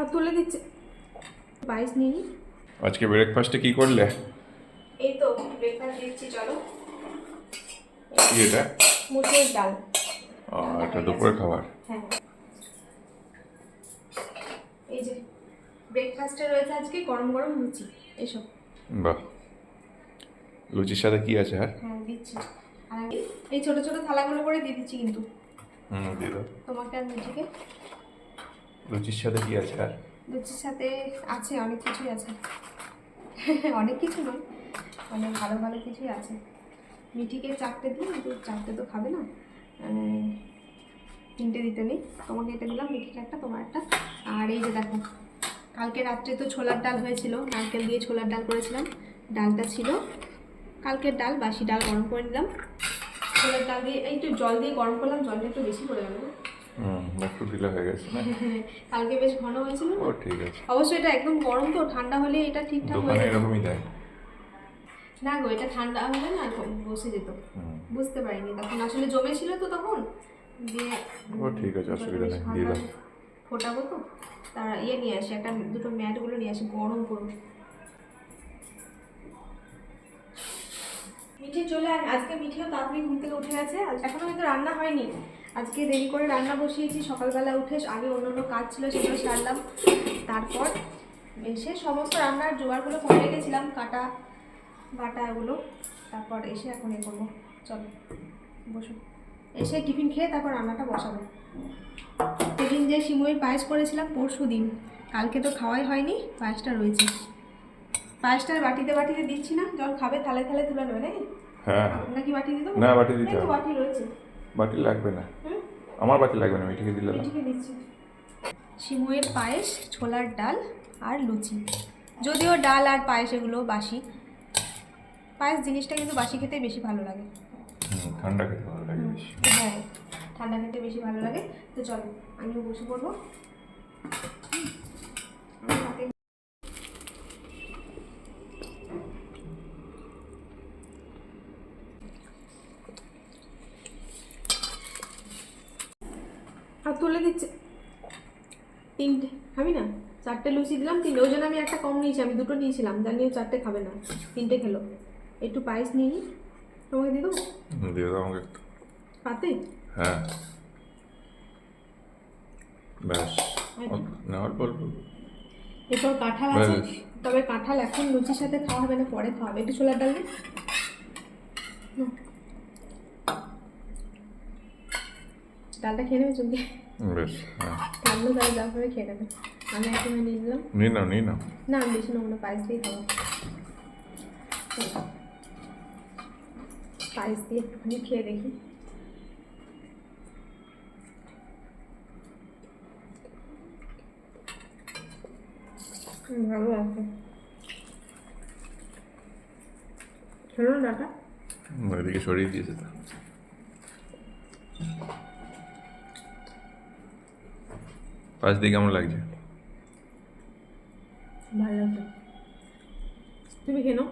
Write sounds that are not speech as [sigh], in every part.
আর তুলে দিচ্ছে। বাইশ নিয়ে আজকে ব্রেকফাস্টে কি করলে? এই তো ব্রেকফাস্ট দিচ্ছি চলো। এটা? মুসুর ডাল। এটা দুপুরে খাবার। হ্যাঁ। এই যে ব্রেকফাস্টে রয়েছে আজকে গরম গরম লুচি এসব বাহ। লুচির সাথে কি আছে হ্যাঁ? হ্যাঁ দিচ্ছি। আর এই ছোট ছোট থালাগুলো করে দিয়ে দিচ্ছি কিন্তু। হুম দিয়ে দাও। তোমাকে আর মিঠিকে লুচির সাথে কি আছে আর? লুচির সাথে আছে, অনেক কিছুই আছে। অনেক কিছু নয় অনেক ভালো ভালো কিছুই আছে। মিঠিকে চারটে দিই, কিন্তু চারটে তো খাবে না। মানে তিনটে দিতে নেই। তোমাকে এটা দিলাম মিঠিকে একটা, তোমার একটা। আর এই যে দেখো, কালকে রাত্রে তো ছোলার ডাল হয়েছিল। নারকেল দিয়ে ছোলার ডাল করেছিলাম। ডালটা ছিল। কালকের ডাল, বাসি ডাল গরম করে নিলাম। ছোলার ডাল দিয়ে একটু জল দিয়ে গরম করলাম, জলটা একটু বেশি করে গেল হুম একটু ঢিলা হয়ে গেছে। না [laughs] কালকে বেশ ঘন হয়েছিল ও ঠিক আছে। অবশ্যই এটা একদম গরম তো ঠান্ডা হলে এটা ঠিকঠাক হয়ে দোকানে এরকমই দেয়। না গো এটা ঠান্ডা হলে না বসে যেত। বুঝতে পারিনি তখন আসলে জমেছিল তো তখন। দিয়ে ও ঠিক আছে অসুবিধা নেই দিয়ে দাও। ফোটাবো তো। তারা ইয়ে নিয়ে আসি একটা দুটো ম্যাটগুলো নিয়ে আসি গরম করব মিঠে চলে আয়, আজকে মিঠেও তাড়াতাড়ি ঘুম থেকে উঠে গেছে। আজ এখনও কিন্তু রান্না হয়নি। আজকে দেরি করে রান্না বসিয়েছি, সকালবেলা উঠে আগে অন্য অন্য কাজ ছিল সেগুলো সারলাম। তারপর এসে সমস্ত রান্নার জোগাড়গুলো করে রেখেছিলাম, কাটা, বাটা এগুলো। তারপর এসে এখন এ করব। চলো, বসো। এসে টিফিন খেয়ে তারপর রান্নাটা বসাবো। সেদিন যে সিমুইয়ের পায়েস করেছিলাম পরশু দিন কালকে তো খাওয়াই হয়নি, পায়েসটা রয়েছে। পায়েসটার বাটিতে বাটিতে দিচ্ছি না? জল খাবে থালে থালে তুলে নেবে নাকি? হ্যাঁ। নাকি বাটি দিতে না, বাটি দিতে হবে। বাটি রয়েছে। বাটি লাগবে না। আমার বাটি লাগবে না মিঠিকে দিলে না। দিচ্ছি। সিমুয়ের পায়েস ছোলার ডাল আর লুচি। যদিও ডাল আর পায়েস এগুলো বাসি। পায়েস জিনিসটা কিন্তু বাসি খেতে বেশি ভালো লাগে। ঠান্ডা খেতে ভালো লাগে বেশি। হ্যাঁ ঠান্ডা খেতে বেশি ভালো লাগে। তো চলো আমিও বসে পড়ব। আর তুলে দিচ্ছে। তিনটে খাবি না? চারটে লুচি দিলাম তিনটে। ওই জন্য আমি একটা কম নিয়েছি আমি দুটো নিয়েছিলাম। জানি ও চারটে খাবে না। তিনটে খেলো। একটু পায়েস নিয়ে তোমাকে দিয়ে দেবো? দিয়ে দাও আমাকে পাতে? হ্যাঁ। ব্যাস। অল্প- না অল্প অল্প। এরপর কাঁঠাল আছে। তবে কাঁঠাল এখন লুচির সাথে খাওয়া হবে না পরে খাওয়া হবে একটু ছোলার ডাল দে। নাও। ডালটা খেয়ে নেবে চলবে বেশ হ্যাঁ। ঠান্ডা তাহলে যা করে খেয়ে নেবে। আমি একটু নিয়ে নিলাম। নিয়ে নাও নিয়ে নাও। না আমি বেশি পায়েস দিয়ে খাব। পায়েস দিয়ে একটুখানি খেয়ে দেখি। ভালো আছে। খেলো ডাটা ওইদিকে সরিয়ে দিয়েছে তো। পাশ দিয়ে কেমন লাগছে? ভালো লাগছে। তুমি খেয়ে নাও।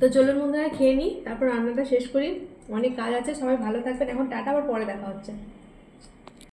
তো চলুন বন্ধুরা খেয়ে নিই। তারপর রান্নাটা শেষ করি। অনেক কাজ আছে সবাই ভালো থাকবেন। এখন টাটা আবার পরে দেখা হচ্ছে।